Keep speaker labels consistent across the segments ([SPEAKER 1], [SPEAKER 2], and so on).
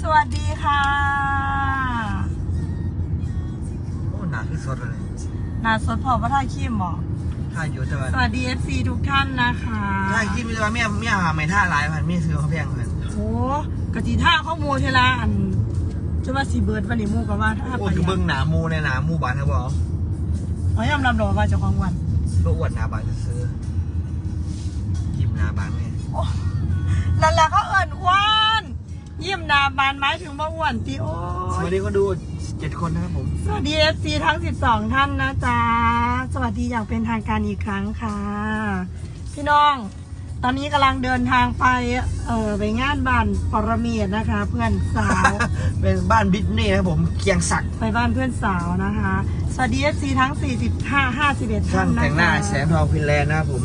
[SPEAKER 1] สวัสดีค่ะ
[SPEAKER 2] โอ้หนาคือสดเลย
[SPEAKER 1] นาสดพอพระทายคิมบอก
[SPEAKER 2] ท่าอยู่แต่ว่า
[SPEAKER 1] สวัสดี FC ทุกท่านนะคะ
[SPEAKER 2] ท่าคิดไม่ได้ว่าเมียเมียหาไม่ท่าหลายพันเมียซื้อเขาแพงเงิน
[SPEAKER 1] โอ้กะจีท่าข้อมูลเทลาอันจะว่าสีเบิร์ดวันนี้มูกับว่าถ้า
[SPEAKER 2] โอ้
[SPEAKER 1] ไป
[SPEAKER 2] คือเบิ้งหนามูในหนามูบานครับบอ
[SPEAKER 1] อ๋อยอมรับดอกว่าเจ้าของวัน
[SPEAKER 2] ก็อวดหนาบานซื้อยิ้มหนาบานแม่
[SPEAKER 1] นั่นแหละเขาเอิญอ้วน เยี่ยมนาบานไม้ถึงว่าอ้วนตีโอ้
[SPEAKER 2] สวัส
[SPEAKER 1] ย
[SPEAKER 2] ดีคนดูเจ็ดคนนะครับผม
[SPEAKER 1] สวัสดี FC ทั้ง 12 ท่านนะจ๊ะ สวัสดีอย่างเป็นทางการอีกครั้งค่ะ พี่น้อง ตอนนี้กำลังเดินทางไป เออไปงานบ้านปรเมียดนะคะ เพื่อนสาว
[SPEAKER 2] เป็นบ้านบิทนี่นะครับผมเคียงศักดิ์
[SPEAKER 1] ไปบ้านเพื่อนสาวนะคะ สวัสดี FC ทั้ง 45 51 ท่า
[SPEAKER 2] ช่านง
[SPEAKER 1] นะคะ
[SPEAKER 2] แต่งหน้าแสงทองฟินแลนด์นะครับผม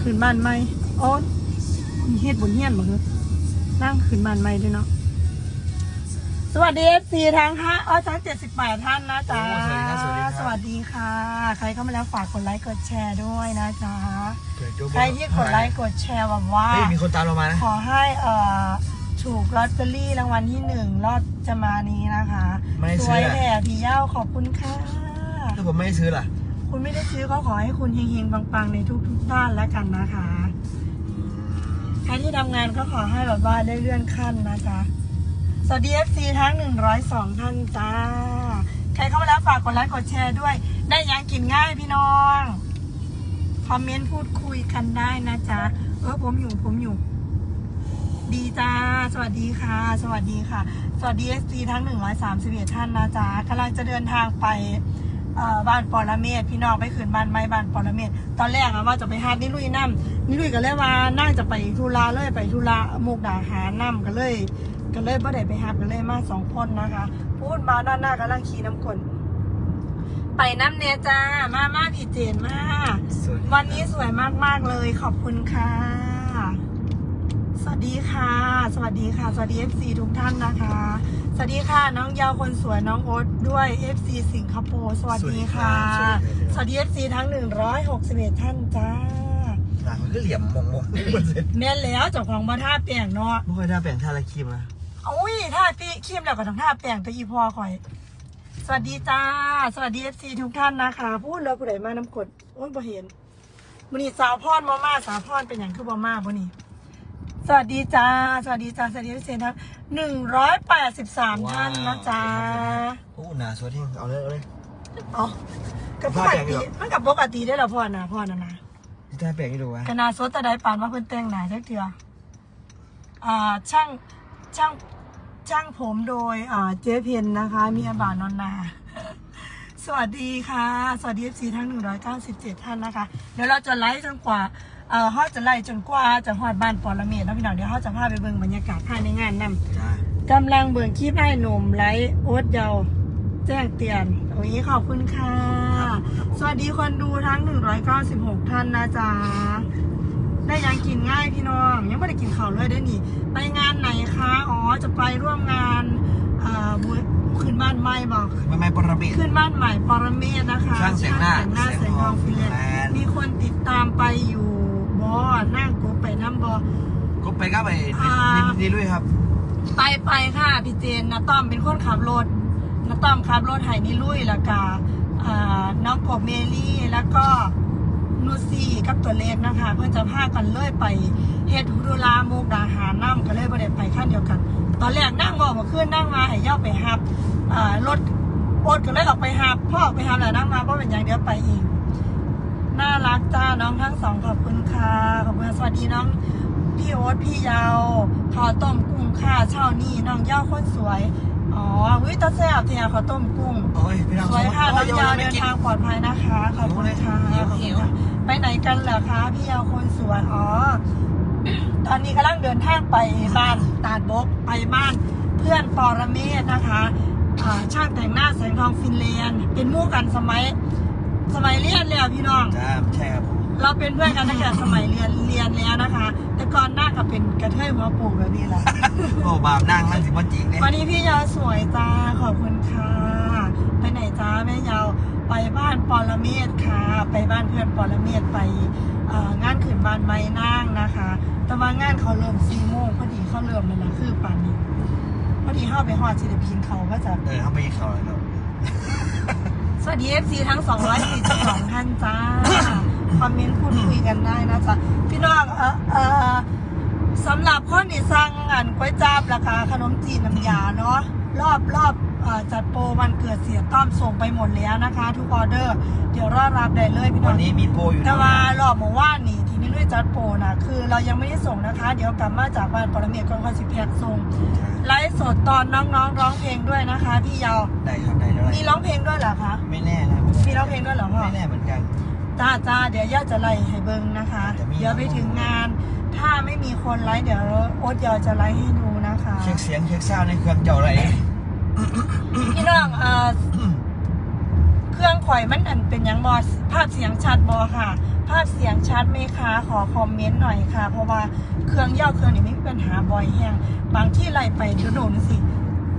[SPEAKER 1] ขึ้นบ้านไหมโอ้มีเฮ็ดบุญเฮียนบ่คือ นั่งขึ้นบ้านไหมด้วยเนาะ สวัสดี FC ทั้งห้าอ๋อทั้ง78ท่านนะจ๊ะ
[SPEAKER 2] โอ้สวัสดีครับสวัสดีครับ
[SPEAKER 1] สวัสดีค่ะ ใครเข้ามาแล้วฝากกดไลค์กดแชร์ด้วยนะจ๊ะ
[SPEAKER 2] เกิดโจ๊ก
[SPEAKER 1] ใครที่กดไลค์กดแชร์แบบว่า
[SPEAKER 2] เฮ้ยมีคนตามเรามานะ
[SPEAKER 1] ขอให้เอ่อถูกลอตเตอรี่รางวัลที่หนึ่งรอบจะมานี้นะคะ
[SPEAKER 2] ไม่ได้
[SPEAKER 1] ส
[SPEAKER 2] ซื้
[SPEAKER 1] ว
[SPEAKER 2] อยอะ
[SPEAKER 1] แหล่พี่เย้าขอบคุณค่ะ
[SPEAKER 2] ถ้าผมไม่ได้ซื้อล่ะ
[SPEAKER 1] คุณไม่ได้ซื้อก็ขอให้คุณเฮงๆปังๆ ในทุกๆด้านแล้วกันนะคะ ใครที่ทำงานก็ขอให้แบบว่าได้เลื่อนขั้นนะจ๊ะสวัสดี FC ทั้ง 102 ท่านจ้า ใครเข้ามาแล้วฝากกดไลค์กดแชร์ด้วย ได้ยังกินง่ายพี่น้อง คอมเมนต์พูดคุยกันได้นะจ๊ะ เออผมอยู่ผมอยู่ ดีจ้า สวัสดีค่ะ สวัสดีค่ะ สวัสดี FC ทั้ง 131 ท่านนะจ๊ะกำลังจะเดินทางไป เอ่อบ้านปอระเมศพี่น้องไปขืนบ้านไม้บ้านปอระเมศตอนแรกอะว่าจะไปหาดนิลุยน้ำนิลุยก็เลยว่านั่งจะไปทุราเลยไปทุระมุกดาหารน้ำก็เลย ก็เลยไม่ได้ไปหาก็เลยมาสองคนนะคะ พูดมาด้านหน้ากำลังขี่น้ำกลนไปน้ำเนยจ้ามามาพี่เจนมาก
[SPEAKER 2] สวัสดี
[SPEAKER 1] วันนี้สวยมากๆเลยขอบคุณค่ะ สวัสดีค่ะ สวัสดีค่ะ สวัสดี FC ทุกท่านนะคะ สวัสดีค่ะ น้องยาวคนสวยน้องโอ๊ต ด้วย FC สิงคโปร์สวัสดีค่ะ สวัสดี FC ทั้ง 161 ท่านจ้า
[SPEAKER 2] หลังมันก็เหลี่ยมมองมองมันเสร็จ
[SPEAKER 1] แม่นแล้วเจ้าของมาท่าแปลงเนาะ
[SPEAKER 2] ไม่ค่อยได้แบ่งท่าละครีมนะ
[SPEAKER 1] อุ้ยท่าตีเข้มแล้วก็ต้องท่าแปลงตัวอีพอคอย สวัสดีจ้า สวัสดี FC ทุกท่านนะคะพูดแล้วผู้ใดมาน้ำกดโอ้ยบ่เห็นวันนี้สาวพรมามาสาวพรเป็นอย่างคือบ่มาบ่นี่ สวัสดีจ้า สวัสดีจ้า สวัสดีพิเศษทั้งหนึ่งร้อยแปดสิบสามท่านนะจ๊ะ
[SPEAKER 2] โอ้หนาสวยที่เอาเลยเอาเลย
[SPEAKER 1] อ๋อกับปกติมันกับปกติได้แล้วพ่อนะพ่อนะนะ
[SPEAKER 2] ที่ท่าแบ่งให้ดูวะ
[SPEAKER 1] กนาสดแต่ได้ปานว่าเพิ่นแต่งหน้าจักเถื่ออ่าช่างช่างช่างผมโดยอ่าเจ๊เพนนะคะ มีอาบานนนนาสวัสดีค่ะ สวัสดี FC ทั้ง197ท่านนะคะ เดี๋ยวเราจะไลฟ์จนกว่า เอ่อเขาจะไล่จนกว่าจะฮอดบ้านปอระเมียแล้วพี่น้องเดี๋ยวเขาจะพาไปเบิ่งบรรยากาศภายในงานนำ
[SPEAKER 2] จ้ากำ
[SPEAKER 1] ลังเบิ่งคลิปให้หนุ่มไลฟ์โอ๊ตเยาวแจ้งเตือนโอ้ยขอบคุณค่ะ สวัสดีคนดูทั้ง 196 ท่านนะจ๊ะ ได้ยังกินง่ายพี่น้อง ยังไม่ได้กินข้าวเลยได้อนี่ ไปงานไหนคะ อ๋อ จะไปร่วมงานเอ่อบุญขึ้นบ้านใหม่บอก
[SPEAKER 2] ไม่ไม่ปรบิด
[SPEAKER 1] ขึ้นบ้านใหม่ปรเมศนะคะ
[SPEAKER 2] ช่างแต่งหน้า
[SPEAKER 1] ช่แต่งหน้าแสงทองฟิลเลน
[SPEAKER 2] แมน
[SPEAKER 1] มีคนติดตามไปอยู่ บอนั่งกูไปน้ำบอ
[SPEAKER 2] ก็ไปก็ไป
[SPEAKER 1] อ่า
[SPEAKER 2] นี่นี่ด้วยครับ
[SPEAKER 1] ไปไปค่ะพี่เจนนะต้อมเป็นคนขับรถนะต้อมขับรถไห้นี่ลุยแล้วก็อ่าน้องกบเมลี่แล้วก็นูซี่กับตัวเล็กนะคะ เพื่อนจะพากันเลยไปเฮ็ดฮุรุลามุกดาหารน้ำก็เลยประเด็ไปขั้นเดียวกัน ตอนแรกนั่งบอกมาขึ้นนั่งมาให้ย่าไปฮับอ่ารถโอ๊ตก็เลยออกไปฮับพ่อออกไปฮับแล้วนั่งมาเพราะเป็นอย่างเดียวไปอีก น่ารักจ้าน้องทั้งสองขอบคุณค่ะ ขอบคุณค่ะสวัสดีน้องพี่โอ๊ตพี่ยาวข้าวต้มกุ้งค่ะเช้านี้น้องยาวคนสวย อ๋อวิตาแซ่บเทียข้าวต้มกุ้ง
[SPEAKER 2] โอ้ยพี่น้อง
[SPEAKER 1] สวยค่ะน้องยาว
[SPEAKER 2] ไม่
[SPEAKER 1] เดิน
[SPEAKER 2] กิน
[SPEAKER 1] ทางปลอดภัยนะคะขอบคุณค่ะขอบคุณค่ะไปไหนกันเหรอคะพี่ยาวคนสวย อ๋อ ตอนนี้กำลังเดินทางไปบ้านตาดบกไปบ้านเพื่อนปอระเมศนะคะอ่าช่างแต่งหน้าแสงทองฟินแลนด์เป็นหมู่กันสมัย สมัยเรียนแล้วพี่น้อง
[SPEAKER 2] จ้าใช่ครับผม
[SPEAKER 1] เราเป็นเพื่อนกันตั้งแต่สมัยเรียนเรียนแล้วนะคะ แต่ก่อนหน้าก็เป็นกระเทยหัวปูแบบนี้แหละ
[SPEAKER 2] โอ้บาปนั่งนั่งสิว่าจริงเนี่ย
[SPEAKER 1] วันนี้พี่ยาวสวยจ้าขอบคุณค่ะ ไปไหนจ้าแม่ยาวไปบ้านปอระเมศค่ะ ไปบ้านเพื่อนปอระเมศไปเอ่องานขืนบ้านไม้นางนะคะ แต่ว่างานเขาเริ่มสี่โมงพอดีเขาเริ่มแล้วนะคือป่านนี้พอดีเข้าไปฮอดศิลปินเขาก็จะ
[SPEAKER 2] เออเขาไม่เขาเลยครับ
[SPEAKER 1] สวัสดี FC ทั้ง 242 ท่านจ้า คอมเมนต์พูดคุยกันได้นะจ๊ะ พี่น้องเออเออสำหรับคนที่สั่งงานก๋วยจับราคาขนมจีนน้ำยาเนาะ รอบรอบเอ่อจัดโปรวันเกิดเสียต้อมส่งไปหมดแล้วนะคะ ทุกออเดอร์ เดี๋ยวรอรับได้เลยพี่น้
[SPEAKER 2] วั
[SPEAKER 1] อนง
[SPEAKER 2] นี้มีโปรอยู่
[SPEAKER 1] แต่
[SPEAKER 2] นะ
[SPEAKER 1] ว่ารอบเมื่อวานนี่ที่นี่ลุยจัดโปรนะคือเรายังไม่ได้ส่งนะคะ เดี๋ยวกลับมาจากบ้านปรเมียกองคอนสิแพกส่งไลฟ์สดตอนน้องๆร้องเพลงด้วยนะคะ พี่ยาว
[SPEAKER 2] ได้ครับได้เท่าไหร่
[SPEAKER 1] มีร้องเพลงด้วยเหรอคะ
[SPEAKER 2] ไม่แน่นะ
[SPEAKER 1] มีร้องเพลงด้วยเหรอพ่อ
[SPEAKER 2] ไม่แน่เหมือนกัน
[SPEAKER 1] จ้าจ้าเดี๋ยวย่าจะไล่ให้เบิ้งนะคะ
[SPEAKER 2] จะมี
[SPEAKER 1] เดี๋ยวไปถึงงาน ถ้าไม่มีคนไลฟ์เดี๋ยวโอ๊ตยาวจะไลฟ์ให้ดูนะ คะ
[SPEAKER 2] เช็คเสียงเช็คซาวด์ในเครื่องเจ้าอะไร
[SPEAKER 1] พี่น้องเอ่อเครื่องข่อยมันอันเป็นหยังบอภาพเสียงชัดบอค่ะ ภาพเสียงชัดไหมคะขอคอมเมนต์หน่อยค่ะ เพราะว่าเครื่องย่อเครื่องนี้ไม่มีปัญหาบ่อยแห้งบางที่ไล่ไปเดี๋ยวโดนสิ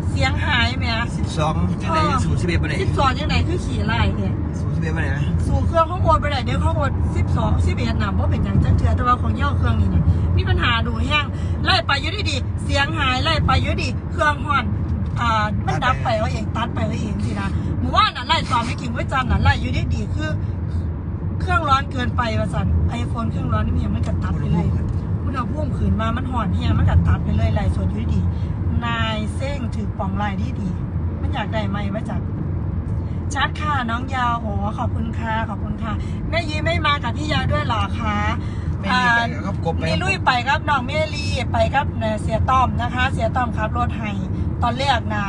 [SPEAKER 1] เสียงหายไหมอะ
[SPEAKER 2] สิบสองจังไหนศูนย์สิบเอ็ดไปไหน
[SPEAKER 1] สิบสองยังไงคือขี่ไล่เนี่ย
[SPEAKER 2] ศูนย์สิ บเอ็ดไปไหน
[SPEAKER 1] สู่เครื่องข้างบนไปไหนเดี๋ยวข้างบนสิบสองสิบเอ็ดนะเพราเป็นอย่างจังเถื่อแต่ว่าของย่อเครื่องนี่นะมีปัญหาดูแห้งไล่ไปอยุ่ดีดีเสียงหายไล่ไปอยุ่ดีเครื่องห่อนอ่ามันดับไปเอาเองตัดไปเอาเองสินะหมู่ว่าน่ะไล่ตอนไม่กิ่งไว้จันน่ะไล่อยุ่ดีดีคือ เครื่องร้อนเกินไปว่าสันไอโฟนเครื่องร้อนนี่มันยังไม่กัดตัดไปเลยอุณหภูมิขืนมามันห่อนแห้งมันกัดตัดไปเลยไล่ส่วนอยุ่ดีนายเส้งถือป่องไล่ดีดีมันอยากได้ไหมมาจาก ชัดค่ะน้องยาวโอ้ขอบคุณค่ะขอบคุณค่ะแม่ยีไม่มากับพี่ยาวด้วยเหรอคะ
[SPEAKER 2] ไม่มีไปก็กบไป
[SPEAKER 1] มีลุยไปครับน้องเมลีไปครับเอ่อเสียต้อมนะคะ เสียต้อมครับรถไห้ตอนแรกนะ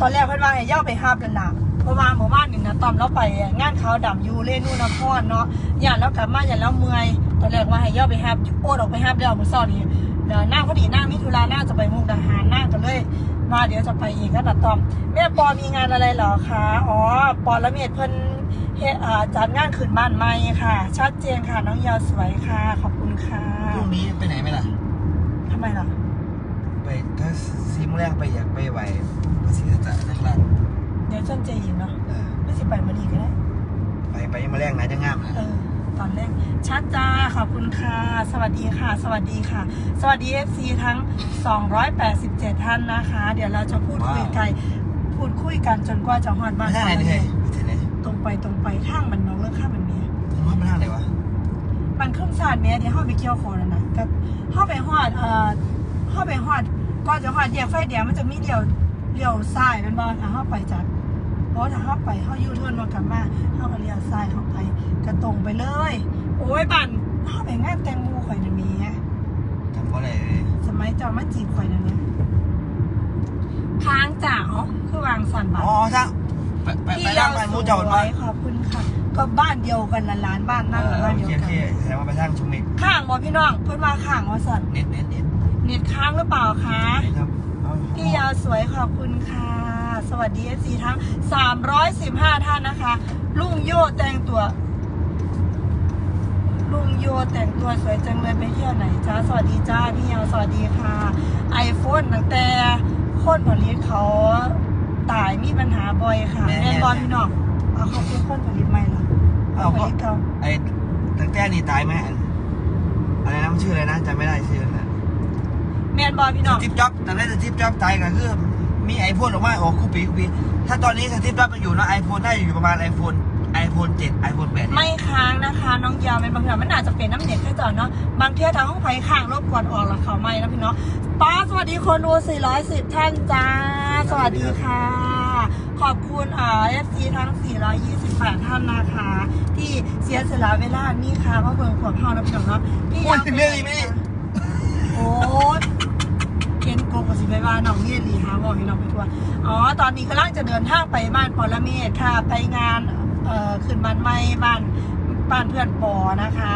[SPEAKER 1] ตอนแรกเพื่อนว่าให้ย่าไปห้าบนั่นนะเพราะว่าหมู่บ้านหนึ่งนะตอมเราไปงานเขาวดำอยูเล่นู่นนครเนาะอย่าแล้วกลับมาอย่าแล้วเมื่อยตอนแรกว่าให้ย่าไปห้าบโอ๊ตออกไปห้าบเดียวมือซ่อนนี่เดี๋ยวนั่งพอดีนั่งมิถุราน่าจะไป มาเดี๋ยวจะไปอีกก็ตัดตอม แม่ปอมีงานอะไรเหรอคะอ๋อปอละเมียดเพิ่นเฮ็ดอ่าจัดงานขึ้นบ้านใหม่ค่ะ ชัดเจนค่ะน้องยาวสวยค่ะ ขอบคุณค่ะ
[SPEAKER 2] พรุ่งนี้ไปไหนไหมล่ะ
[SPEAKER 1] ทำไมล่ะ
[SPEAKER 2] ไปถ้าซีมแรกไปอยากไปไหวภาษีจะนะครับ
[SPEAKER 1] เดี๋ยวจนเจยินเนาะ
[SPEAKER 2] เออ
[SPEAKER 1] ไม่สิไปมาดีก็ได้
[SPEAKER 2] ไปไปยังมาแรกไหนจะงามนะ
[SPEAKER 1] เออ ตอนแรกชัดจ้าขอบคุณค่ะ สวัสดีค่ะ สวัสดีค่ะ สวัสดี FC ทั้ง 287 ท่านนะคะ เดี๋ยวเราจะพูดคุยกันพูดคุยกันจนกว่าจะฮอดบ้าน
[SPEAKER 2] ทางไหนนี่เฮ้ยไปที่ไหน
[SPEAKER 1] ตรงไปตรงไปทางมันน้องเลิกข้ามมันเมีย
[SPEAKER 2] ผมว่ามันทางไหนวะ
[SPEAKER 1] มันเครื่องสาดแม่ที่เข้าไปเกี่ยวคอแล้วนะก็เข้าไปหอดเอ่อเข้าไปหอดก่อนจะหอดแยกไฟแดงมันจะมีเดี่ยวเดี่ยวซ้ายนั่นบอถ้าเข้าไปจากเพราะถ้าเข้าไปเข้ายูเทิร์นมากลับมาเข้าก็เลี้ยวซ้ายเข้าไปก็ ตรงไปเลย โอ้ยบันเข้าไปงานแตงโมข่อยนั่นมีไง
[SPEAKER 2] ทำเพราะอะไร
[SPEAKER 1] สมัยเจ้ามาจีบข่อยนั่นเนี่ยค้างจ่าอ๋อคือวางสันบัต
[SPEAKER 2] อ๋อทางไปไปไปทางบ้านหมูเจ้า
[SPEAKER 1] ส
[SPEAKER 2] มา
[SPEAKER 1] วยขอบคุณค่ะ ก็บ้านเดียวกันละล้านบ้านนั่น
[SPEAKER 2] เออ
[SPEAKER 1] บ้าน
[SPEAKER 2] โอ
[SPEAKER 1] เดียว
[SPEAKER 2] เค
[SPEAKER 1] กั
[SPEAKER 2] โอนเคแสดงว่าไปทางชุมเมก
[SPEAKER 1] ข้างบอพี่น้องเพิ่นมาข้างว่าสัน
[SPEAKER 2] เน็ตเน็ตเน็ต
[SPEAKER 1] เน็ตค้างหรือเปล่าคะ
[SPEAKER 2] ครับเอา
[SPEAKER 1] พี่ยาวสวยขอบคุณค่ะ สวัสดีเอซีทั้ง 315 ท่านนะคะ ลุงโยแต่งตัวลุง โยแต่งตัวสวยจังเลยไปเที่ยวไหนจ้าสวัสดีจ้าพี่ยาวสวัสดีค่ะไอโฟนตั้งแต่คนผลิตเขาตายมีปัญหาบ่อยค่ะแม่นบอลพี่น้องเอาเขาเป็นคนผลิตใหม่เหรอเอาผลิตเก่า
[SPEAKER 2] ไอ้ตั้งแต่นี่ตายไหมอันอะไรนะมันชื่ออะไรนะจำไม่ได้ชื่อนะ
[SPEAKER 1] แม่นบอลพี่
[SPEAKER 2] ส
[SPEAKER 1] น้อง
[SPEAKER 2] ตีฟจ็อบส์ตอนแรกสตีฟจ็อบส์ตายก็คือมีไอโฟนออกมาโอ้คู่ปีคู่ปีถ้าตอนนี้สตีฟจ็อบส์ยังอยู่นะไอโฟนน่าจะอยู่ประมาณไอโฟน ไอโฟนเจ็ดไอโฟนแปด
[SPEAKER 1] ไม่ค้างนะคะ น้องยาวเป็นบางทีมันอาจจะเป็นน้ำเน็ตแค่จอดเนาะบางเที่ยทางห้องไฟค้างรบกวนออกละเขาไม่นะพี่เนาะป้าสวัสดีคนดู 410 ท่านจ้า สวัสดีค่ะ ขอบคุณอ่า FC ทั้ง 428 ท่านนะคะ ที่เสียสละเวลานี่ค่ะเพราะเบิ่งขวบเฮานะพี่น้องเนาะพี่ยาว
[SPEAKER 2] ถึงเรื่องนี้ไหม
[SPEAKER 1] โอ้ยเคนโกกบสิไปบ้านน้องเมียรีหาบอกให้น้องไปทัวร์อ๋อ ตอนนี้กำลังจะเดินทางไปบ้านปอลเมศค่ะ ไปงาน เอ่อขึ้นบ้านใหม่บ้านบ้านเพื่อนปอนะคะ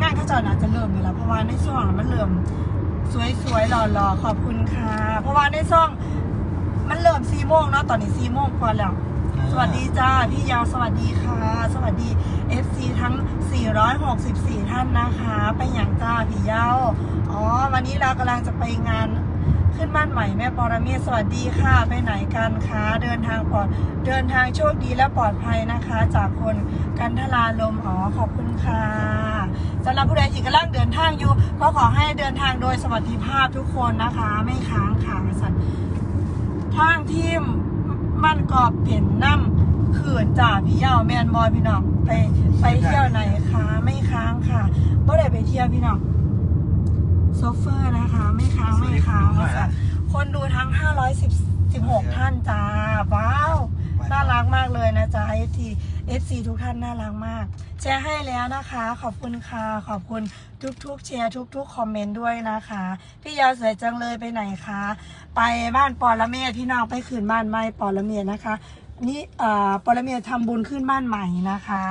[SPEAKER 1] งานเข้าจอน่าจะเริ่มอยู่แล้วเพราะว่าในช่วงมันเริ่มสวยๆหล่อๆขอบคุณค่ะ เพราะว่าในช่วงมันเริ่มสี่โมงเนาะตอนนี้สี่โมงกว่าแล้ว สวัสดีจ้าพี่ยาวสวัสดีค่ะ สวัสดี FC ทั้ง 464 ท่านนะคะ ไปอย่างจ้าพี่ยาวอ๋อ วันนี้เรากำลังจะไปงาน ขึ้นบ้านใหม่แม่ปรเมศสวัสดีค่ะไปไหนกันคะเดินทางปลอดเดินทางโชคดีและปลอดภัยนะคะ จากคนกันทลาลมอ๋อขอบคุณค่ะสำหรับผู้ใดที่กำลังเดินทางอยู่ก็ขอให้เดินทางโดยสวัสดิภาพทุกคนนะคะ ไม่ค้างค่ะสันทางทีมมันกอบเห็นน้ำขื่นจ่าพี่เย้าแมนบอยพี่น้องไปไปเที่ยวไหนคะไม่ค้างค่ะบ่ได้ไปเที่ยวพี่น้อง โซเฟอร์นะคะ ไม่ค้างไม่ค้างค่ะคนดูทั้ง 516 ท่านจ้า ว้าว น่ารักมากเลยนะจ๊ะ FT FC ทุกท่านน่ารักมาก แชร์ให้แล้วนะคะ ขอบคุณค่ะขอบคุณทุกๆแชร์ทุก ๆ คอมเมนต์ด้วยนะคะพี่ยาวสวยจังเลยไปไหนคะ ไปบ้านปอละเมศพี่น้องไปขึ้นบ้านใหม่ปอละเมศนะคะนี่เอ่อปอละเมศทำบุญขึ้นบ้านใหม่นะคะ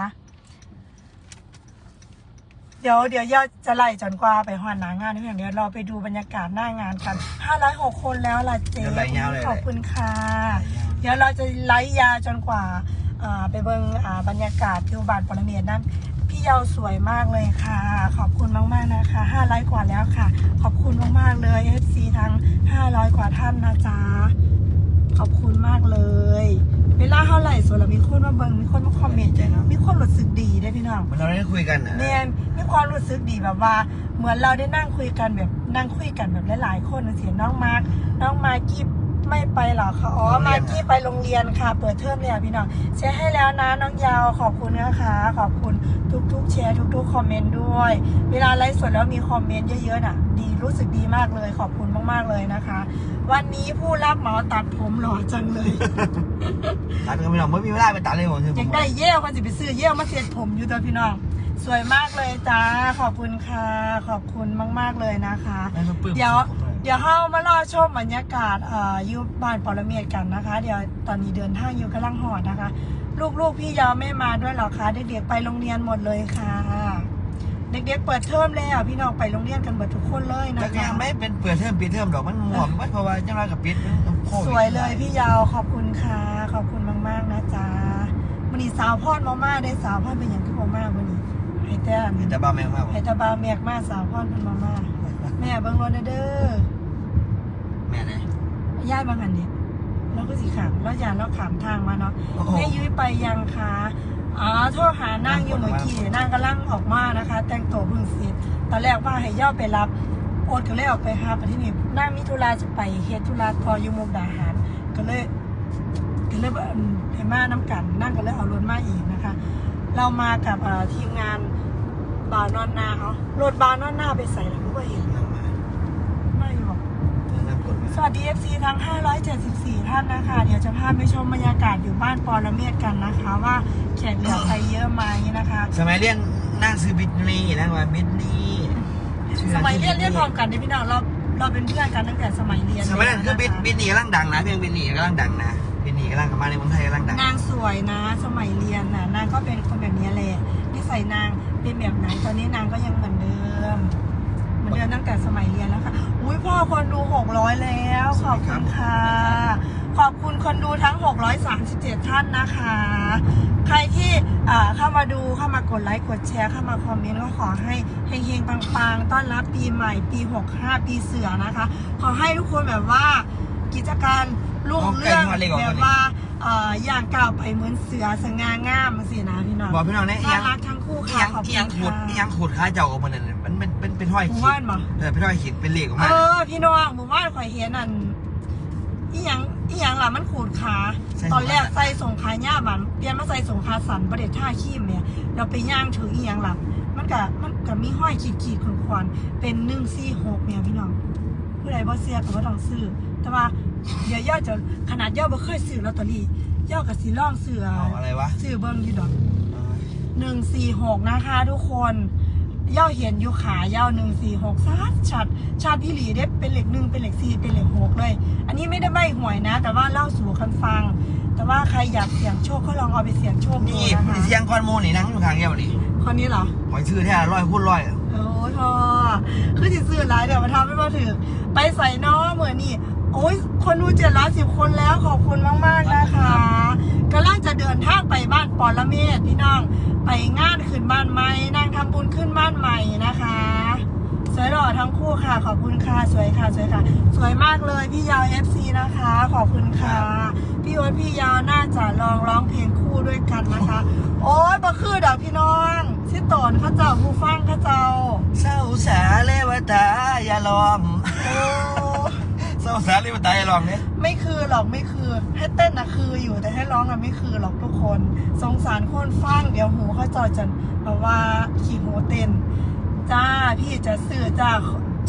[SPEAKER 1] เดี๋ยวเดี๋ยวยอดจะไล่จนกว่าไปหอนหนางานที่อย่างเดียวเราไปดูบรรยากาศหน้างานกัน 506 คนแล้วล่ะเจ๊
[SPEAKER 2] เดี๋ยวไล่ยาวเลย
[SPEAKER 1] ขอบคุณค่ะ เดี๋ยวเราจะไล่ยาวจนกว่าอ่าไปเบิ่งอ่าบรรยากาศที่บานปรเมียนนั้น พี่เยาสวยมากเลยค่ะ ขอบคุณมากๆนะคะ5ไลค์กว่าแล้วค่ะ ขอบคุณมากๆเลย FC ทั้ง 500 กว่าท่านนะจ๊ะข อบคุณมากเลย เวลาเท่าไหร่ส่วนเรามีคนมาเบิ่งมีคนมาคอมเมนต์มีคนรู้สึกดีได้พี่น้อง
[SPEAKER 2] มันเราได้คุยกันอะ
[SPEAKER 1] เนี่ยมีความรู้สึกดีแบบว่า เหมือนเราได้นั่งคุยกันแบบนั่งคุยกันแบบหลายๆคนเสียน้องมาร์กน้องมาร์กี้ ไม่ไปเหรอคะอ๋อมาร์กี้ไปโรงเรียนค่ะ เปิดเทอมเลยอะพี่น้องแชร์ให้แล้วนะน้องยาวขอบคุณนะคะ ขอบคุณทุกๆแชร์ทุกๆคอมเมนต์ด้วย เวลาไลฟ์สดแล้วมีคอมเมนต์เยอะๆน่ะ ดีรู้สึกดีมากเลย ขอบคุณมากๆเลยนะคะ วันนี้ผู้รับเหมาตัดผมหล่อจังเลย
[SPEAKER 2] ตัดกันไม่หรอกไม่มีเวลาไปตัดเลยผมคือ
[SPEAKER 1] อยากได้เยี่ยวมันจะไปซื้อเยี่ยวมาเสียดผมอยู่ตัวพี่น้อง สวยมากเลยจ้า ขอบคุณค่ะ ขอบคุณมากๆเลยนะคะ
[SPEAKER 2] ไม่ต้องปลื้ม
[SPEAKER 1] เดี๋ยว เดี๋ยวเข้ามารอชมบรรยากาศเอ่ออยูบ้านปรเมียดกันนะคะ เดี๋ยวตอนนี้เดินทางอยู่กำลังหอดนะคะ ลูกๆพี่ยาวไม่มาด้วยเหรอคะเด็กๆไปโรงเรียนหมดเลยค่ะ เด็กๆเปิดเทอมแล้วพี่น้องไปโรงเรียนกันหมดทุกคนเลยนะ
[SPEAKER 2] แต่ก็
[SPEAKER 1] คะ
[SPEAKER 2] ยังไม่เป็นเปิดเทอมปิดเทอมดอกมันหมวมเพราะว่าจังไรกับปิดมันโควิด
[SPEAKER 1] สวยเลยพี่ยาวขอบคุณค่ะ ขอบคุณมากๆนะจ๊ะวันนี้สาวพอดมาม่าได้สาวพอดเป็นอย่างที่มาม่าวันนี้ให้แต่
[SPEAKER 2] เห็นแต่บ้าแมงมาก
[SPEAKER 1] ให้ตาบาเมียกมาสาวพอดเป็นมาม่า แม่เบิ่งรถเด้อ
[SPEAKER 2] แม่ไหน
[SPEAKER 1] ย่ายบางอันเนี่ยเราก็สิขามแล้วยานเราขามทางมาเนาะ
[SPEAKER 2] โอ้โห
[SPEAKER 1] แม่ยุ้ยไปยังคะอ๋อโทษหานั่งอยู่เมื่อกี้นั่งกำลังออกมานะคะ แต่งตัวเพิ่งเสร็จตอนแรกว่าให้ย่อไปรับโอ๊ตก็เลยออกไปหาไปที่นี่นั่งมิธุระจะไปเฮ็ดธุระพออยู่มุกดาหารก็เลย ก็เลยแบบให้มาน้ำกันนั่งก็เลยเอารถมาอีกนะคะ เรามากับเอ่อทีมงานบาวนอนนาเอารถบาวนอนนาไปใส่แล้วก็เห็น
[SPEAKER 2] นั่งมา
[SPEAKER 1] ไม่บอก
[SPEAKER 2] นั่งกดมา
[SPEAKER 1] สวัสดี FC ทั้ง 574 ท่านนะคะ เดี๋ยวจะพาไปชมบรรยากาศอยู่บ้านปอระเมียดกันนะคะ ว่าแขกเหลือใครเยอะไหมนะคะ
[SPEAKER 2] สมัยเรียนนั่งซื้อบิทนี่นั่งว่าบิทนี่
[SPEAKER 1] สมัยเรียนเรียนพร้อมกันเด้พี่น้องเราเราเป็นเพื่อนกันตั้งแต่สมัยเรียน
[SPEAKER 2] สมัยนั้นคือบิทะะบิทนี่กำลังดังนะเพลงบิทนี่กำลังดังนะบิทนี่กำลังกลับมาในเมืองไทยกำลังดัง
[SPEAKER 1] นางสวยนะ สมัยเรียนน่ะนางก็เป็นคนแบบนี้แหละนิสัยนางเป็นแบบไหนตอนนี้นางก็ยังเหมือนเดิม เหมือนเดิมตั้งแต่สมัยเรียนแล้วค่ะ อุ้ยพ่อคนดู 600 แล้วขอบคุณค่ะ ขอบคุณคนดูทั้ง 637 ท่านนะคะ ใครที่อ่าเข้ามาดูเข้ามากดไลค์กดแชร์เข้ามาคอมเมนต์ก็ขอให้เฮงๆปังๆ ต้อนรับปีใหม่ปี 65 ปีเสือนะคะ ขอให้ทุกคนแบบว่ากิจการรุ่งเรื่องแบบว่า เอ่ออย่างก้าวไปเหมือนเสือสง่างามสินะพี่น้อง
[SPEAKER 2] บอกพี่น้องเนี่ย
[SPEAKER 1] น่า
[SPEAKER 2] ยัง
[SPEAKER 1] รักทั้งคู่
[SPEAKER 2] อี
[SPEAKER 1] ค่ะ
[SPEAKER 2] ยัง
[SPEAKER 1] ขอบ
[SPEAKER 2] อี
[SPEAKER 1] คุ
[SPEAKER 2] ยัง
[SPEAKER 1] ณ
[SPEAKER 2] ขูด
[SPEAKER 1] ค่ะ
[SPEAKER 2] อียังขูดขาเจ้าออกมาเนี่ยมันเป็นเป็นเป็นห้อย
[SPEAKER 1] หมู่
[SPEAKER 2] ขีด
[SPEAKER 1] บ้านบ่
[SPEAKER 2] เออเป็นห้อยขีดเป็นเหล็กออก
[SPEAKER 1] เอ
[SPEAKER 2] มา
[SPEAKER 1] อพี่น้องหมู่บ้านข่อยเห็นอันอีหยังอีหยังล่ะมันขูดขา ตอนแรกใส่ส่งขาหญ้าบันเปลี่ยนมาใส่ส่งขาสันประเด็ท่าขี้มเนี่ยเราไปย่างถืออีหยังล่ะมันก็มันก็มีห้อยขีดขีดขนควานๆเป็นหนึ่งสี่หกเนี่ยพี่น้อง ผู้ใดบ่เสียก็บ่ต้องซื้อ แต่ว่าเดี๋ยวย่อจะขนาดย่อบ่เคยซื้อลอตเตอรี่ย่อกับสีล่องซื้อ
[SPEAKER 2] เอาอะไรวะ
[SPEAKER 1] ซื้อเบิ่งอยู่ดอก หนึ่งสี่หกนะคะทุกคนเย่าเห็นอยู่ขาเย่าหนึ่งสี่หกชัดชัดชัดพี่หลีได้เป็นเหล็กหนึ่งเป็นเหล็กสี่เป็นเหล็กหกเลย อันนี้ไม่ได้ใบหวยนะ แต่ว่าเล่าสู่กันฟัง แต่ว่าใครอยากเสี่ยงโชคก็ลองเอาไปเสี่ยงโชคดู
[SPEAKER 2] นี่
[SPEAKER 1] นะ
[SPEAKER 2] ผู้
[SPEAKER 1] คะ
[SPEAKER 2] ที่เสียงคอนโมนี่นั่งอยู่ข้างแก้วดิ
[SPEAKER 1] คนนี้เหรอ
[SPEAKER 2] หอยชื่อแท้ร้อยพูดร้อย
[SPEAKER 1] โอ้ยพอคือจิซื้อหลายเดี๋ยวมาทำไม่มาถึง ไปใส่น้อเหมือนนี่ โอ้ยคนดูเจ็ดร้อยสิบคนแล้วขอบคุณมาก ๆ นะคะกำลังจะเดินทางไปบ้านปอละเมศพี่น้อง ไปงานขึ้นบ้านใหม่นางทำบุญขึ้นบ้านใหม่นะคะ สวยหล่อทั้งคู่ค่ะ ขอบคุณค่ะ สวยค่ะ สวยค่ะ สวยมากเลยพี่ยาว FC นะคะ ขอบคุณค่ะ พี่โอ๊ตพี่ยาวน่าจะลองร้องเพลงคู่ด้วยกันนะคะ โอ๊ยบ่คือดอกพี่น้องสิตอนเข้าเจ้าผู้ฟังเข้าเจ้า
[SPEAKER 2] เศร้าสาเลวตาอย่า ลอง
[SPEAKER 1] โอ้
[SPEAKER 2] เศร้าสาเลวตาอย่าลองเนี่ย
[SPEAKER 1] ไม่คือหรอกไม่คือให้เต้นนะคืออยู่แต่ให้ร้องอะไม่คือหรอกทุกคน สงสารคนฟังเดี๋ยวหูเขาจอยจะแบบว่าขี่หูเต้น จ้าพี่จะสื่อจ้า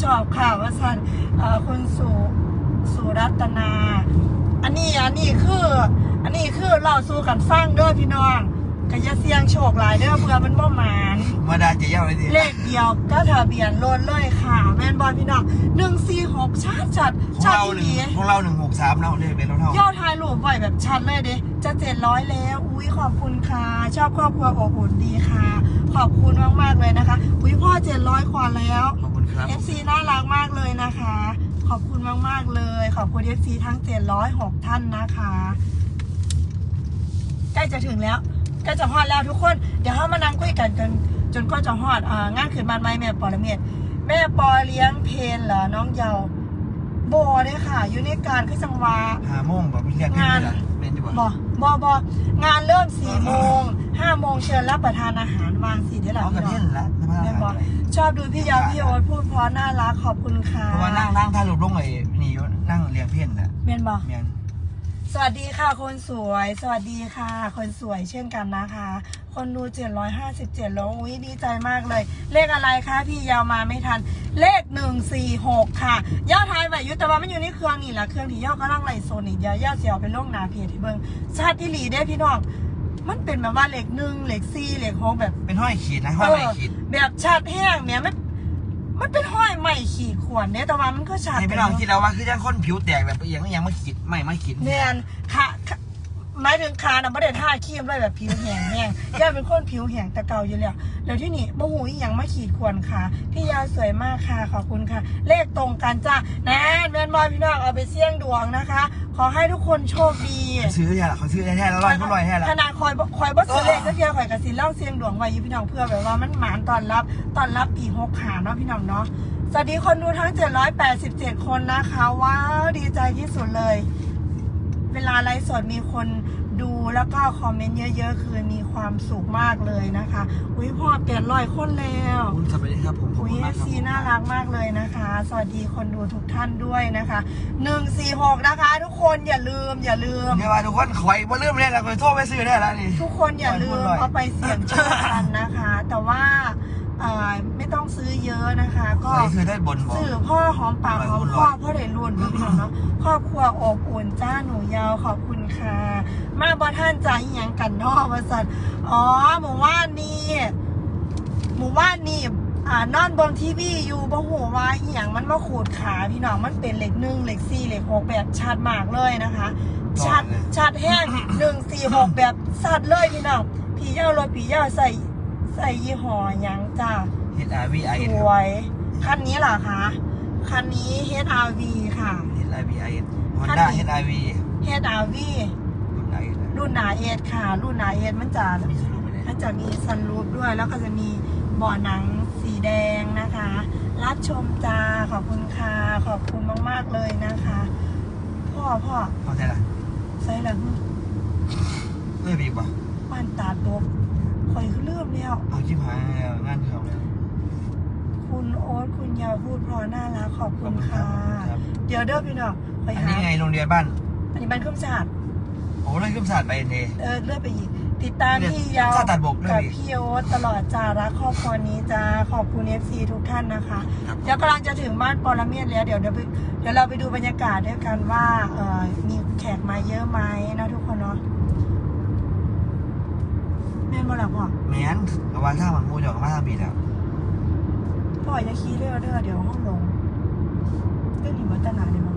[SPEAKER 1] ชอบข่าวว่าสันเอ่อคุณสุสุรัตนา อันนี้อันนี้คือ อันนี้คือเราสู้กันฟังเด้อพี่น้อง ก็อย่าเสี่ยงโชคหลายเด้อเพื่อมันบ่หมาน
[SPEAKER 2] มาดาจะเย้าไอ้ดิ
[SPEAKER 1] เลขเดียวก็ทะเบียนรถเลยค่ะ แม่นบอลพี่น้องหนึ่งสี่หกชัดจัด
[SPEAKER 2] ของ
[SPEAKER 1] ชัด
[SPEAKER 2] เราห
[SPEAKER 1] ดี
[SPEAKER 2] นึ่งของเราหนึ่งหกสามเราเลยเป็นเราเท่าย
[SPEAKER 1] อดทายรูปไว้แบบชัดเลยเด้จะเจ็ดร้อยแล้ว อุ้ยขอบคุณค่ะ ชอบครอบครัวอบอุ่นดีค่ะ ขอบคุณมากๆเลยนะคะ อุ้ยพ่อเจ็ดร้อยกว่าแล้ว
[SPEAKER 2] ขอบคุณครับ
[SPEAKER 1] FC น่ารักมากเลยนะคะ ขอบคุณมาก ๆ เลย ขอบคุณ FC ทั้ง 706 ท่านนะคะ ใกล้จะถึงแล้ว ใกล้จะฮอดแล้วทุกคน เดี๋ยวเรามานั่งคุยกันจนจนก็จะฮอดอ่างานขืนบ้านไม้แม่ปอละเมียดแม่ปอเลี้ยงเพนเหรอน้องเยาบอเนี่ยค่ะ อยู่ในการคือจังหวะ
[SPEAKER 2] หาโมงแบบเรียกเป็นเหรอเป็นดีกว่า
[SPEAKER 1] บอบอบองานเริ่มสี่โมงห้าโมงเชิญรับประทานอาหารวางสี่เดี๋ยวหลั
[SPEAKER 2] เอา
[SPEAKER 1] ง
[SPEAKER 2] กระ
[SPEAKER 1] พี่
[SPEAKER 2] เทีย
[SPEAKER 1] น้
[SPEAKER 2] น
[SPEAKER 1] อง
[SPEAKER 2] ละสภาพ
[SPEAKER 1] แม่บอกชอบดูพี่ยาวพี่โอ๊ตพูดเพราะน่ารักขอบคุณค่ะ
[SPEAKER 2] เพราะว่านั่งนั่งท่ารูปลงไอ้นี่อยู่นั่งเรียงเพี้ยนน่ะ
[SPEAKER 1] เมียนบอก
[SPEAKER 2] เมียน
[SPEAKER 1] สวัสดีค่ะคนสวย สวัสดีค่ะ คนสวยเช่นกันนะคะ คนดู 757แล้วอุ้ยดีใจมากเลย เลขอะไรคะพี่ยาวมาไม่ทัน เลข 146 ค่ะย่าทายไว้ยุแต่ว่ามันอยู่ในเครื่องนี่แหละเครื่องที่ย่ากำลังไล่โซนนี่เดียวย่าเสียวไปลงหนาเพจที่เบิ้งชาติที่หลีได้พี่น้องมันเป็นแบบว่าเลขหนึ่งเลขสี่เลขหกแบบ
[SPEAKER 2] เป็นห้อยขีดนะห้อยไม่ขีด
[SPEAKER 1] แบบชาติแห้งเนี่ยไมัน มันเป็นห้อยไม่ขีดข่วนเนี่ยแต่ว่ามันก็ชาติ
[SPEAKER 2] ให้พี่น้องคิดแล้วว่าคือยังคนผิวแตกแบบอย่างยังไม่ขีดไม่ไม่ขีด
[SPEAKER 1] เนียนขาขา หมายถึงขาน่ะไม่ได้ท่าครีมเลยแบบผิวแห้งแห้งย่าเป็นคนผิวแห้งแต่เก่าอยู่แล้วแล้วที่นี่บ่หูอีหยังมาขีดข่วนค่ะพี่ยาวสวยมากค่ะขอบคุณค่ะ เลขตรงกันจ้าแน่แม่นบอยพี่น้องเอาไปเสี่ยงดวงนะคะ ขอให้ทุกคนโชคดี
[SPEAKER 2] ซื้อแท้ละเขาซื้อแท้แล้วลอยเขาลอยแท้ละ
[SPEAKER 1] ขนาดคอยบ่คอยบอสเลขก็เทียคอยกับสิเล่าเสียงดวงไว้อยู่พี่น้องเพื่อแบบว่ามันหมานตอนรับตอนรับปีหกขาเนาะพี่น้องเนาะสวัสดีคนดูทั้ง 787 คนนะคะ ว้าว ดีใจที่สุดเลย เวลาไลฟ์สดมีคนดูแล้วก็คอมเมนต์เยอะๆ คือมีความสุขมากเลยนะคะ อุ้ยพ่อเปลี่ยนร้อยคนแล้ว
[SPEAKER 2] คุณสวัสดีครับผมขอบ
[SPEAKER 1] อุ้ย
[SPEAKER 2] คุณ
[SPEAKER 1] เอ
[SPEAKER 2] มาก
[SPEAKER 1] ฟ
[SPEAKER 2] ครับ
[SPEAKER 1] ซีน่ารักมากเลยนะคะ สวัสดีคนดูทุกท่านด้วยนะคะ146นะคะ ทุกคนอย่าลืมอย่าลืม
[SPEAKER 2] เดี๋ยวว่าทุกคนคอยว่าเริ่มได้แล้วคอยโทษไปซื้อได้แล้วนี่
[SPEAKER 1] ทุกคนอย่าลืม
[SPEAKER 2] ร้อย
[SPEAKER 1] เอาไปเสี่ยงโชคกันนะคะ แต่ว่า เอ่อไม่ต้องซื้อเยอะนะคะ
[SPEAKER 2] ค
[SPEAKER 1] ก็
[SPEAKER 2] อยซื้อได้บนบอก
[SPEAKER 1] สื่อพ่อหอมปากหอมคอพ่อได้รุ่นพี่น้องเนาะครอบครัวอบอุ่นจ้าหนูยาวขอบคุณค่ะ มาบอท่านจ่ายยังกันเนอกบริษัทอ๋อหมู่ว่านนี่หมู่ว่านนี่อ่านอนบนทีวีอยู่บ่หูว่าอีหยังมันมาขูดขาพี่น้องมันเป็นเหล็กหนึ่งเหล็กสี่เหล็กหกแบบชัดมากเลยนะคะ ชัดชัดแห้งหนึ่งสี่หกแบบสัดเลยพี่น้องผีเย้ารถผีเย้าใส่ ใส่ยี่ห้อหยังจ้า
[SPEAKER 2] เฮ็ดอาร์วีไอ
[SPEAKER 1] สวย คันนี้เหรอคะ คันนี้ HRV ค่ะ
[SPEAKER 2] เฮ็ดอาร์วีไอฮอนด้าเฮ็ดอาร์วี
[SPEAKER 1] HRV
[SPEAKER 2] รุ่นไหน
[SPEAKER 1] รุ่นหนาเอสค่ะ รุ่นหนาเอสมันจะ
[SPEAKER 2] มีสรุปไหมเนี่ย
[SPEAKER 1] มันจะมีซันรูฟด้วย แล้วก็จะมีเบาะหนังสีแดงนะคะ รับชมจ้า ขอบคุณค่ะ ขอบคุณมาก ๆ เลยนะคะ พ่อพ่อ
[SPEAKER 2] เข้าใจละ
[SPEAKER 1] ใส่หลัง
[SPEAKER 2] เริ่มอีกป่ะ
[SPEAKER 1] บ้านตาตบ คอยคือเริ่มแล้ว
[SPEAKER 2] เอาชิบหายแล้วงานเขาแล้ว
[SPEAKER 1] คุณโอ๊ตคุณยาวพูดเพราะน่ารักขอบ
[SPEAKER 2] ข
[SPEAKER 1] คุ
[SPEAKER 2] อบ
[SPEAKER 1] ณ
[SPEAKER 2] คุณครั
[SPEAKER 1] ค่ะ
[SPEAKER 2] บขอบคุณครับ
[SPEAKER 1] เดี๋ยวเด้อพี่น้องไป
[SPEAKER 2] อัน
[SPEAKER 1] หา
[SPEAKER 2] นี้ไงโรงเรียนบ้าน
[SPEAKER 1] อันนี้บ้านเครื่องสะอาด
[SPEAKER 2] โอ้เลยขึ้นศาสตร์ไปเน
[SPEAKER 1] เออเลื่อนไปอีก ติดตาม
[SPEAKER 2] เนี่ย
[SPEAKER 1] พี่ยาว
[SPEAKER 2] ถ้าตัดบกด้วย
[SPEAKER 1] กับ
[SPEAKER 2] ดิ
[SPEAKER 1] พี่โอ๊ตตลอดจารักครอบครัวนี้จ้าขอบคุณเอฟซีทุกท่านนะคะ
[SPEAKER 2] ครับ
[SPEAKER 1] เดี๋ยวกำลังจะถึงบ้านปรเมียนแล้วเดี๋ยวเดี๋ยวไปเดี๋ยวเราไปดูบรรยากาศด้วยกันว่าเออมีแขกมาเยอะไหมนะทุกคนเนาะแม่ นบ่ล่ะพ่อ
[SPEAKER 2] แม้นเอาไว้ถ้ามันมูเดี๋ยวก็มาทำบีแล้ว
[SPEAKER 1] พ่ออย่าขี้เรื่อเด้อเดี๋ยวห้องลงเรื่องหิมะตนาเนี่ยมั้ง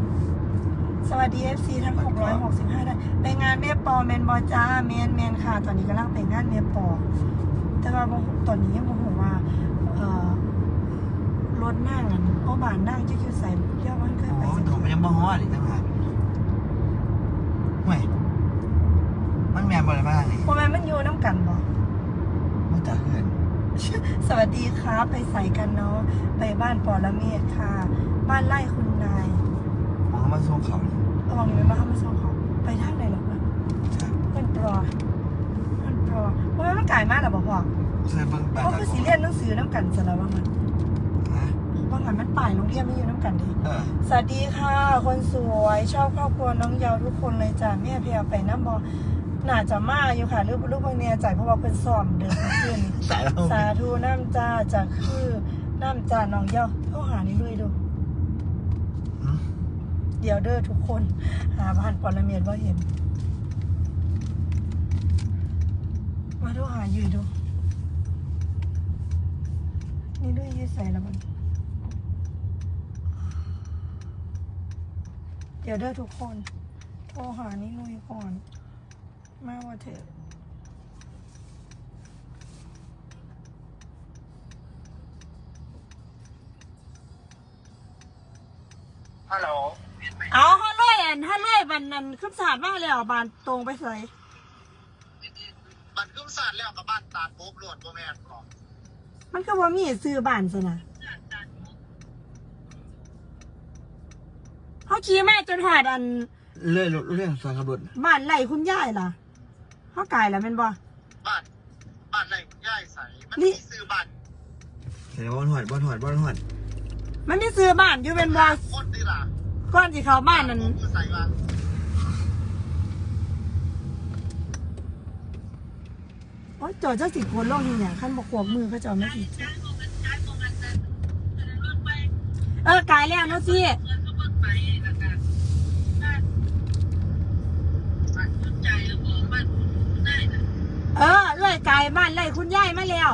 [SPEAKER 1] สวัสดี FC ทั้ง 665ท่านไปงานแม่ปอแมนบอจ้าแมนแมนค่ะ ตอนนี้กำลังไปงานแม่ปอ แต่ว่าบ่ตอนนี้ยังโมโหว่าเอ่อรถนั่งอะเอาบานนั่งจะคิวใส่เที่ยวมันเคย
[SPEAKER 2] โอ้
[SPEAKER 1] ไป
[SPEAKER 2] โหมันยังบ่ฮ้ออีกต่างหากเฮ้ย มันแมนบ่อะไรบ้างนี่
[SPEAKER 1] โมแมนมันอยู่น้ำกันบ่
[SPEAKER 2] มันจะเหือน
[SPEAKER 1] สวัสดีครับไปใส่กันเนาะไปบ้านปอละเมศค่ะ บ้านไร่คุณนาย
[SPEAKER 2] มองมาส่งเขาเลย
[SPEAKER 1] ระวังอยู่ไหมมาทำมาส่งเขาไปทางไหนหรอเพื่อน
[SPEAKER 2] ใช่
[SPEAKER 1] เพื่อนปลอเพื่อนปลอเพราะว่ามันไก่มากหรอบอกพ่อ
[SPEAKER 2] ใช่เบิ่งบ้าน
[SPEAKER 1] เขาคือสีเรียนหนังสือน้ำกันสารวังมัน
[SPEAKER 2] ฮะ
[SPEAKER 1] บางอันมันป่ายโรงเรียนไม่อยู่น้ำกันดิ
[SPEAKER 2] เออ
[SPEAKER 1] สวัสดีค่ะ คนสวยชอบครอบครัวน้องเยาวทุกคนเลยจ้ะแม่เพียไปน้ำบอ น่าจะมาอยู่ค่ะลูกลูกบางเนี่ยจ่ายเพราะว่าเพิ่นซ้อมเดินขึ้น
[SPEAKER 2] สายเรา
[SPEAKER 1] สาธุน้ำจ้าจะคือน้ำจ้าน้องเยาวโทรหานี่เลยดู
[SPEAKER 2] หืม
[SPEAKER 1] เดี๋ยวเด้อทุกคน หาบ้านปรเมียนว่าเห็น มาโทรหาอยู่ดู นี่ด้วยยืดใส่แล้วมันเดี๋ยวเด้อทุกคน โทรหานี่นุ้ยก่อน มาว่าเถอะ
[SPEAKER 2] ฮัลโหล
[SPEAKER 1] เอาฮัลโหลแอนฮัลโหลบันนั้นขึ้นศาสตร์มาแล้วบานตรงไปใส่
[SPEAKER 3] บัตรเครื่องสารแล้วกับบ้านตาดโป๊บรวดตัวแม่นก่อน
[SPEAKER 1] มันก็ว่ามีซื้อบ้านซะนะเขาขี่มาจนหอดอัน
[SPEAKER 2] เรื่องเรื่องสารขับรถ
[SPEAKER 1] บ้านไร่คุณยายล่ะ เขากายแล้วแมันบ่
[SPEAKER 3] บ้านบ้านไรย่ายใสมัน
[SPEAKER 1] นี่
[SPEAKER 3] มีซื้อบ้าน
[SPEAKER 2] เห็นว่าหอดบ่หอดบ่หอด
[SPEAKER 1] มันไม่ซื้อบ้านอยู่เป็นบ่
[SPEAKER 3] คนนี่ล่ะ
[SPEAKER 1] ก่อนที่เขาบ้านนั้น
[SPEAKER 3] ผมอยู่ใส่บ้าน
[SPEAKER 1] โอ้ยจอดเจ้าสิโคนลงนี่เนี่ยขั้นบกขวบมือเขาจะเอาไม่ผิดเออกายแล้วเนาะสิ เออเลื่อยไก่บ้านไร่คุณยายมาแล้ว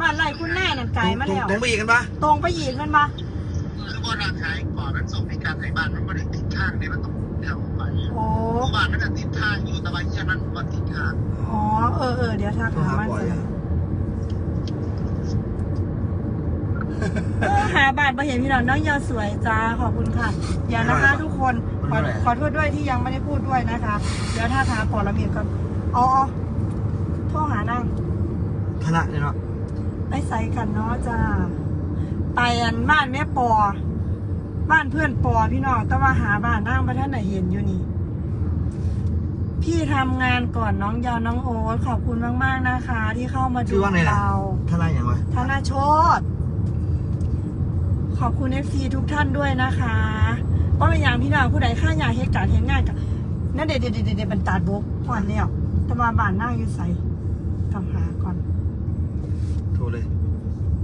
[SPEAKER 1] บ้านไร่คุณนายนั่นไก่มาแล้ว
[SPEAKER 2] ตรงไปอีกกันปะ
[SPEAKER 1] ตรงไปอีกมันมา
[SPEAKER 3] คือบ่ราขายก่อนมันส่งในการใส่บ้านมันไม่ได้ติดข้างเนี่ยมันต้องเดี่ยวไป
[SPEAKER 1] โอ้
[SPEAKER 3] เพราะบ้านมันจะติดข้างอยู่แต่ว่าเยี่ยมันมันติดข้าง
[SPEAKER 1] อ๋อเออเออเดี๋ยวทัก
[SPEAKER 2] โทร
[SPEAKER 1] หา
[SPEAKER 2] หา
[SPEAKER 1] บ้าน
[SPEAKER 2] บ่อย
[SPEAKER 1] เสร็จ
[SPEAKER 2] อะ
[SPEAKER 1] เออหาบ้านมาเห็นพี่น้องน้องยอสวยจ้าขอบคุณค่ะเดี๋ยวนะคะ ทุกคนขอขอโทษด้วยที่ยังไม่ได้พูดด้วยนะคะ เดี๋ยวถ้าถามปอระเบียบก่ อนอ๋ออ๋อโทรหานั่ง
[SPEAKER 2] ทะละเนี่ยเนาะ
[SPEAKER 1] ไปใส่กันเนาะจ้าไปอันบ้านแม่ปอ บ้านเพื่อนปอพี่น้องแต่ว่าหาบ้านนั่งมาท่านไหนเห็นอยู่นี่ พี่ทำงานก่อนน้องยาวน้องโอ๊ตขอบคุณมาก ๆ นะคะ ที่เข้ามาดู
[SPEAKER 2] ชื่อว่าไงล่ะ
[SPEAKER 1] เรา
[SPEAKER 2] ทะละอย่างวะ
[SPEAKER 1] ธนาโชตขอบคุณเอฟซีทุกท่านด้วยนะคะว่าเป็นอย่างพี่น้องผู้ใดข้าอยากเหตุการณ์เห็นงานกับนั่นเด็ดเด็ดเด็ดบรรดาบุกก่อนแล้ว แต่มาบ้านนั่งอยู่ใส่ต้องหาก่อน
[SPEAKER 2] โทรเลย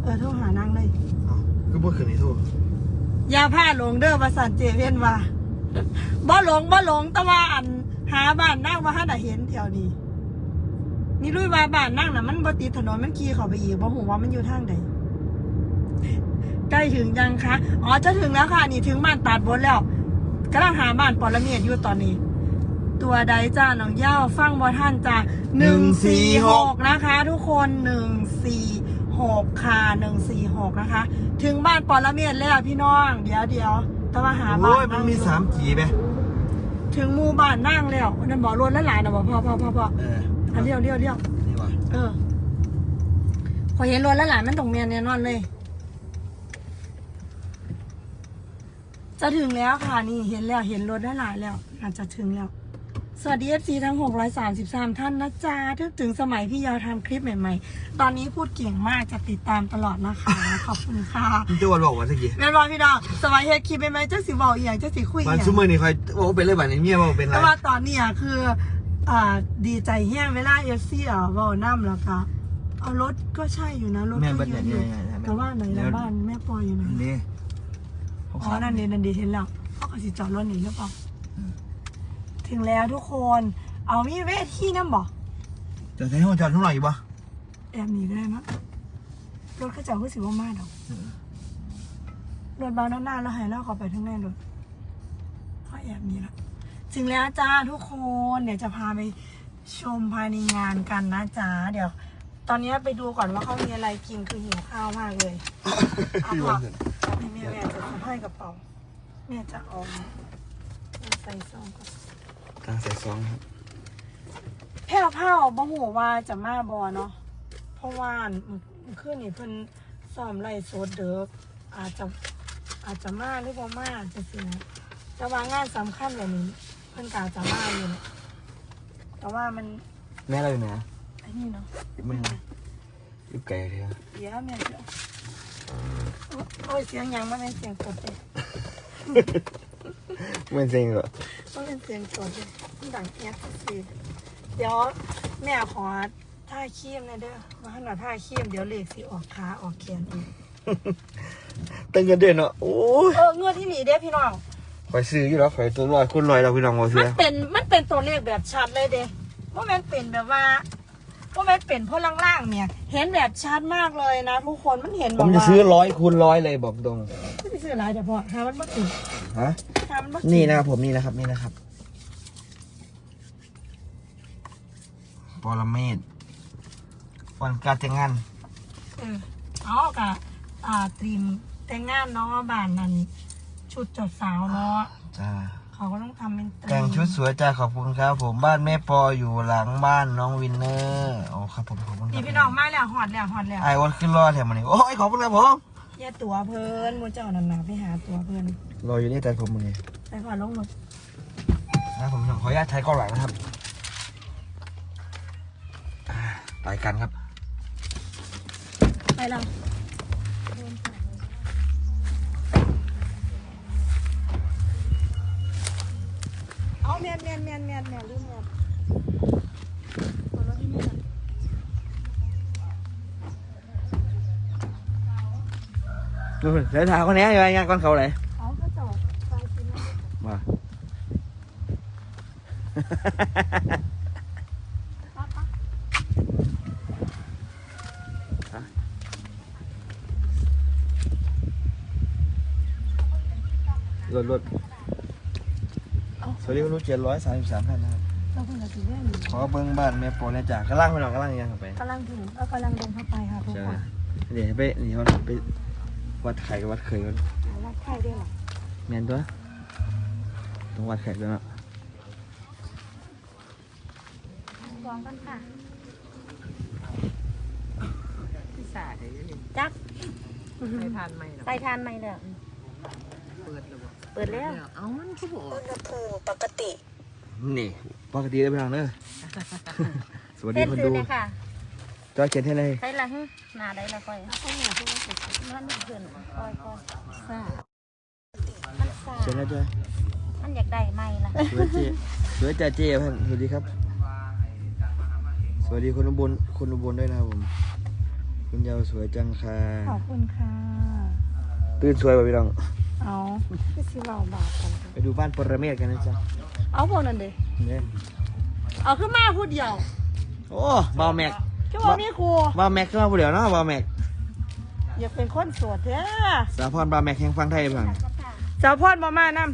[SPEAKER 1] เออโทรหานั่งเลย
[SPEAKER 2] เอ้าก็บ่คืนนี้โทร
[SPEAKER 1] อย่าพลาดหลงเด้อประสานเจเวียนว่าบ่หลงบ่หลงแต่ว่าอันหาบ้านนั่งว่าถ้าได้เห็นแถวนี้ นี่รู้ว่าบ้านนั่งน่ะมันบ่ติดถนนมันขี่เข้าไปอีกบ่หูว่ามันอยู่ทางใดใกล้ถึงยังคะ อ๋อจะถึงแล้วค่ะ นี่ถึงบ้านตาดบนแล้วกำลังหาบ้านปอละเมียดอยู่ตอนนี้ ตัวใดจ้าน้องเย้าฟังบ่ท่านจ้าหนึ่งสี่หกนะคะ ทุกคนหนึ่งสี่หกค่ะหนึ่งสี่หกนะคะ ถึงบ้านปอละเมียดแล้วพี่น้อง เดี๋ยวเดี๋ยวต้องมาหาบ้า
[SPEAKER 2] โอ้
[SPEAKER 1] น
[SPEAKER 2] ยมันมีสามจีไหม
[SPEAKER 1] ถึงหมู่บ้านนั่งแล้วนั่นบอกรถแล้วหลายนะบอกพ่อพ่อพ่อพ่อ
[SPEAKER 2] เออ
[SPEAKER 1] อันเดียวเดียวเดียว
[SPEAKER 2] นี่วะ
[SPEAKER 1] เออพอเห็นรถแล้วหลานมันตรงเมียนแน่นอนเลย จะถึงแล้วค่ะนี่เห็นแล้วเห็นรถแล้วหลายแล้วอาจจะถึงแล้ว สวัสดีเอฟซีทั้ง 633 ท่านนะจ๊ะถึงถึงสมัยพี่ยาวทำคลิปใหม่ ๆ ตอนนี้พูดเก่งมากจะติดตามตลอดนะคะ ขอบคุณค่ะ
[SPEAKER 2] มันจะวันบอกว่าสักกี่
[SPEAKER 1] แม่นบอพี่ดาวสมัยเฮ็ดคลิปใหม่ๆเจ้าสิบอกอีหยังเจ้าสิคุยอีห
[SPEAKER 2] วัน
[SPEAKER 1] ยัง
[SPEAKER 2] ซูเมอร์นี่คอยโอ้เป็นเลยแบบนี้เมียบอกเป็นไร
[SPEAKER 1] แต่ว่าตอนเนี้ยคืออ่าดีใจแห้งเวลาเอฟซีอะเว่าน้ำแล้วก็เอารถก็ใช่อยู่นะรถ
[SPEAKER 2] แม่
[SPEAKER 1] ก็
[SPEAKER 2] บัด
[SPEAKER 1] เย
[SPEAKER 2] เนี่ย
[SPEAKER 1] อะอ
[SPEAKER 2] เนี่ย
[SPEAKER 1] ยู่
[SPEAKER 2] เนี่ย
[SPEAKER 1] แต่ว่าไหนละบ้านแม่ปอยอยู่ไหน
[SPEAKER 2] นี่
[SPEAKER 1] อ๋อนั่นเดนันดีเห็นแล้วเขาก็สิจอดรถหนีหรือเปล่า ถึงแล้วทุกคน เอามีเวทีน้ำบ่
[SPEAKER 2] จะใช้ห้องจอดทุกหน่อยอยู่ปะ
[SPEAKER 1] แอบหนีได้มั้ยรถเขาเจ้าก็สิว่ามาดอกรถเบาหน้าๆแล้วใหายแล้วเขาไปทั้งแน่รถเขาแอบหนีแล้วถึงแล้วจ้าทุกคนเดี๋ยวจะพาไปชมภายในงานกันนะจ๊ะเดี๋ยว ตอนนี้ไปดูก่อนว่าเขามีอะไรกินคือหิวข้าวมากเลยเอาผักให้แม่แม่จะให้กระเป๋าแม่จะเอาใส่ซองก่อน
[SPEAKER 2] กลางใส่ซองครับ
[SPEAKER 1] แพ้วเผาบ่หูว่าจะมาบอเนาะเพราะราะว่าเมื่อคืนนี่เพิ่นซ้อมไล่โซดเด้ออาจจะอาจจะมาหรือบ่มาจังซี่นะแต่ว่างานสำคัญแบบนี้ เพิ่นก็อาจจะมาอยู่นะแต่ว่ามัน
[SPEAKER 2] แม่เราอยู่ไหน
[SPEAKER 1] ไอ้นี่เนาะ
[SPEAKER 2] มึงยุบไก่เถอะ
[SPEAKER 1] เดี๋ยวแม่จะโอ้ยเสียงหยังมันเป็นเสียงกดเล ย
[SPEAKER 2] ไม่จริงเหรอ
[SPEAKER 1] มันเป็นเสียงกดเลยมันดังแอ๊กสิเดี๋ยวแม่ขอท่าเขี้ยมหนะเด้อมาหันหน้าท่าเขี้ยมเดี๋ยวเลขสิออกขาออกแขนอีก
[SPEAKER 2] ตั้งเงินเดือนเนาะโอ้ย
[SPEAKER 1] เออเงื่อนที่หนีเด้อพี่น้อง
[SPEAKER 2] คอยซื้ออยู่แล้วคอยตัวลอยคุณลอยเราพี่น้องเอาเสี
[SPEAKER 1] มัน
[SPEAKER 2] ย
[SPEAKER 1] เป็นมันเป็นตัวเลขแบบชัดเลยเด้ว่ามันเป็นแบบว่า ว่ามันเป็นเพราะล่างๆเนี่ย เห็นแบบชัดมากเลยนะทุกคนมันเห็นแบ
[SPEAKER 2] ผ
[SPEAKER 1] บ
[SPEAKER 2] ม
[SPEAKER 1] ว่า
[SPEAKER 2] จะซื้อร้อยคูณร้อยเลยบอกตรง
[SPEAKER 1] ไม่ได้ซื้ออะไรแต่พอหามันบ่ติด
[SPEAKER 2] ฮะ
[SPEAKER 1] หามันบ่ติด
[SPEAKER 2] นี่นะครับผมนี่นะครับนี่นะครับ ปรเมศวันการแต่งงาน
[SPEAKER 1] เออเอากะอ่าตรีมแต่งงานเนาะบ้านนั้นชุดเจดสาวเนาะ
[SPEAKER 2] จ้า
[SPEAKER 1] เขาก็ต้องทำเป็นตรีม
[SPEAKER 2] แต่งชุดสวยจ้าขอบคุณครับ ผมบ้านแม่ปออยู่หลังบ้านน้องวินเนอร์โอ้ครับผมขอบคุณค
[SPEAKER 1] นี่
[SPEAKER 2] รับ
[SPEAKER 1] พี่น้องมาแล้วหอดแล้วหอดแล้ว
[SPEAKER 2] ไอ้วันขึ้นรอแถมมันนี่โอ้ยขอบคุณครับผม
[SPEAKER 1] อย่าตัวเพิ่นมูเจ้านั่นน่ะไปหาตัวเพิ่น
[SPEAKER 2] รออยู่นี่แต่ผมมันนี่
[SPEAKER 1] ไปก่อนลงรถ
[SPEAKER 2] นะผมขออนุญาตใช้กล้องหลังนะครับอ่าไปกันครับ
[SPEAKER 1] ไปแล้ว แมนแมนแมนแมนแมนลืมแมนตัวรถที่แมน
[SPEAKER 2] ดูเดี๋ยว ถามคนนี้ยังไงงานก่อนเขาเลย
[SPEAKER 1] เอาก็จอดไปสินะ
[SPEAKER 2] มา
[SPEAKER 1] ปั๊บปั๊บ
[SPEAKER 2] รถรถสวัสดีคุณลูกเจ็ดร้อยสามสิบสามท่านนะครับ
[SPEAKER 1] เราเพิ่งจะถึงเรื่องนี้
[SPEAKER 2] ขอเบิ้งบ้านแม่ปอเนี่ยจากกระล่างไปหน่อยกระล่างยังครับไป
[SPEAKER 1] กำลังถึงเออกำลังเดินเข้าไปค่ะทุก
[SPEAKER 2] ใช่
[SPEAKER 1] คน
[SPEAKER 2] เดี๋ยวไปนี่เขาไปวัดไข่กับวัดเขยกัน
[SPEAKER 1] หาวัดไข้ด้วยเหรอ
[SPEAKER 2] แมนตัวต้องวัดไข่ด้วยเนาะ
[SPEAKER 1] กองกันค่ะ
[SPEAKER 4] พิศาจเลย
[SPEAKER 1] จัก
[SPEAKER 4] ไม่ทานไหมหรอ
[SPEAKER 1] ใส่ทานไหมเลย
[SPEAKER 4] เปิด เลยบอก
[SPEAKER 1] เปิดแล้ว
[SPEAKER 4] เอ้ามันก็บอก
[SPEAKER 1] อุณหภูมิปกติ
[SPEAKER 2] นี่ปกติได้ไปทางเนอะสวัสดีคนดู
[SPEAKER 1] ค่ะ
[SPEAKER 2] จอยเขียนให้เลย
[SPEAKER 1] ใส่ละหึหนาได้ละค่อยเอาหนาที่มันสุดมันเพื่อนค่อยค่อยซ่ามันซ่า
[SPEAKER 2] เขียนแล้วจอย
[SPEAKER 1] มันอยากได้ไหมล่ะ
[SPEAKER 2] สวยเจสวยจ่าเจเพื่อนสวัสดีครับ สวัสดีคนอุบลคนอุบลด้วยนะครับผม คุณยาวสวยจังค่ะ
[SPEAKER 1] ขอบคุณค่ะ
[SPEAKER 2] ตื่นสวยป่ะพี่น้อง
[SPEAKER 1] เอาพี่สิเราบาปกัน
[SPEAKER 2] ไปดูบ้านปรเมศกันนะจ๊ะ
[SPEAKER 1] เอาพวกนั้นเด้
[SPEAKER 2] เนี่ย
[SPEAKER 1] เอาขึ้นมาพูดเดียว
[SPEAKER 2] โอ้บาวแม็ก
[SPEAKER 1] ชั่วโมงนี้ครู
[SPEAKER 2] บาวแม็กขึ้นมาผู้เดียวเนาะบาวแม็ก
[SPEAKER 1] อยากเป็นคนโสวดเด้อ
[SPEAKER 2] สาพรบาวแม็กแห่งฟังไทยบ้าง
[SPEAKER 1] สาวพอดมามานํ